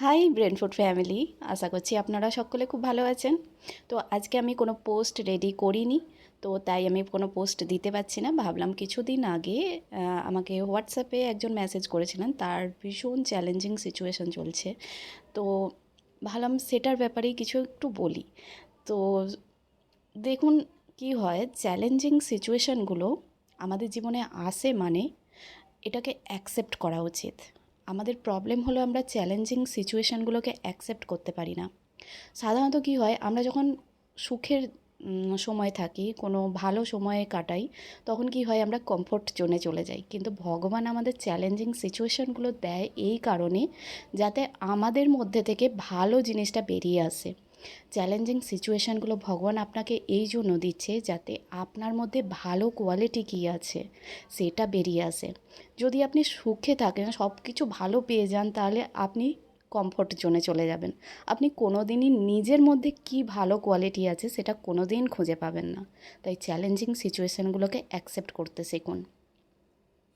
High ব্রেনফুড family আশা করছি আপনারা সকলে খুব ভালো আছেন। তো আজকে আমি কোনো পোস্ট রেডি করিনি, তো তাই আমি কোনো পোস্ট দিতে পারছি না। ভাবলাম কিছুদিন আগে আমাকে হোয়াটসঅ্যাপে একজন মেসেজ করেছিলেন। তার ভীষণ চ্যালেঞ্জিং সিচুয়েশন চলছে। তো ভাবলাম সেটার ব্যাপারেই কিছু একটু বলি। তো দেখুন কি হয় চ্যালেঞ্জিং সিচুয়েশনগুলো আমাদের জীবনে আসে মানে এটাকে অ্যাকসেপ্ট করা উচিত। আমাদের প্রবলেম হলো আমরা চ্যালেঞ্জিং সিচুয়েশানগুলোকে অ্যাকসেপ্ট করতে পারি না। সাধারণত কি হয়, আমরা যখন সুখের সময় থাকি, কোনো ভালো সময়ে কাটাই, তখন কি হয় আমরা কমফোর্ট জোনে চলে যাই। কিন্তু ভগবান আমাদের চ্যালেঞ্জিং সিচুয়েশানগুলো দেয় এই কারণে যাতে আমাদের মধ্যে থেকে ভালো জিনিসটা বেরিয়ে আসে। চ্যালেঞ্জিং সিচুয়েশানগুলো ভগবান আপনাকে এই জন্য দিচ্ছে যাতে আপনার মধ্যে ভালো কোয়ালিটি কী আছে, সেটা বেরিয়ে আসে। যদি আপনি সুখে থাকেন সব কিছু ভালো পেয়ে যান, তাহলে আপনি কমফোর্ট জোনে চলে যাবেন। আপনি কোনো দিনই নিজের মধ্যে কী ভালো কোয়ালিটি আছে, সেটা কোনো দিন খুঁজে পাবেন না। তাই চ্যালেঞ্জিং সিচুয়েশানগুলোকে অ্যাকসেপ্ট করতে শিখুন।